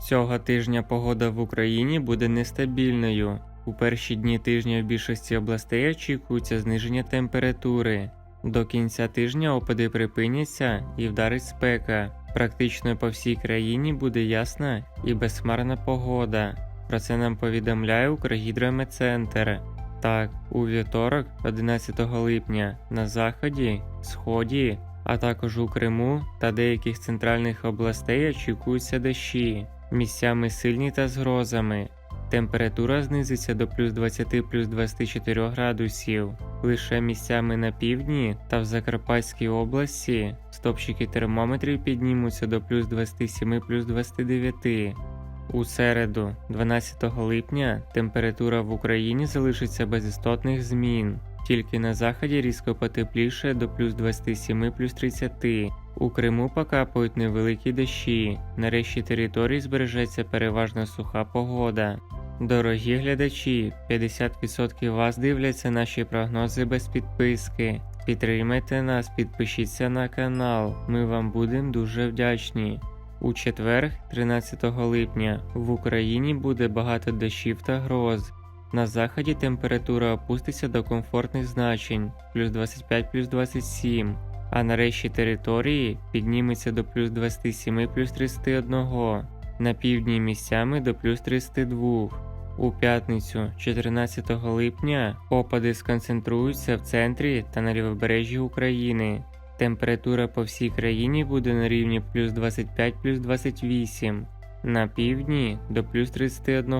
Цього тижня погода в Україні буде нестабільною. У перші дні тижня в більшості областей очікується зниження температури. До кінця тижня опади припиняться і вдарить спека. Практично по всій країні буде ясна і безхмарна погода. Про це нам повідомляє Укргідрометцентр. Так, у вівторок, 11 липня, на заході, сході, а також у Криму та деяких центральних областей очікуються дощі, місцями сильні та з грозами. Температура знизиться до плюс 20 плюс 24 градусів. Лише місцями на півдні та в Закарпатській області стопчики термометрів піднімуться до плюс 27 плюс 29. У середу, 12 липня, температура в Україні залишиться без істотних змін. Тільки на заході різко потепліше до плюс 27 плюс 30. У Криму покапають невеликі дощі. На решті територій збережеться переважно суха погода. Дорогі глядачі, 50% вас дивляться наші прогнози без підписки. Підтримайте нас, підпишіться на канал. Ми вам будемо дуже вдячні. У четвер, 13 липня, в Україні буде багато дощів та гроз. На заході температура опуститься до комфортних значень плюс 25 плюс 27, а на решті території підніметься до плюс 27 плюс 31, на півдні місцями до плюс 32. У п'ятницю, 14 липня, опади сконцентруються в центрі та на лівобережжі України. Температура по всій країні буде на рівні плюс 25 плюс 28, на півдні до плюс 31.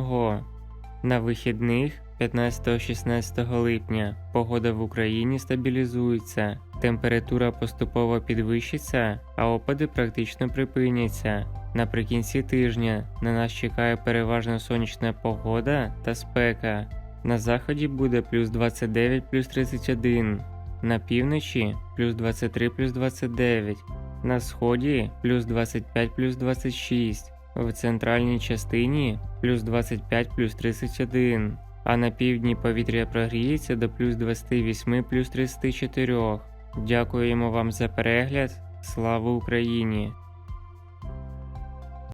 На вихідних 15-16 липня. Погода в Україні стабілізується, температура поступово підвищиться, а опади практично припиняться. Наприкінці тижня на нас чекає переважно сонячна погода та спека. На заході буде плюс 29 плюс 31, на півночі плюс 23 плюс 29, на сході плюс 25 плюс 26, в центральній частині плюс 25 плюс 31, а на півдні повітря прогріється до плюс 28 плюс 34. Дякуємо вам за перегляд. Слава Україні!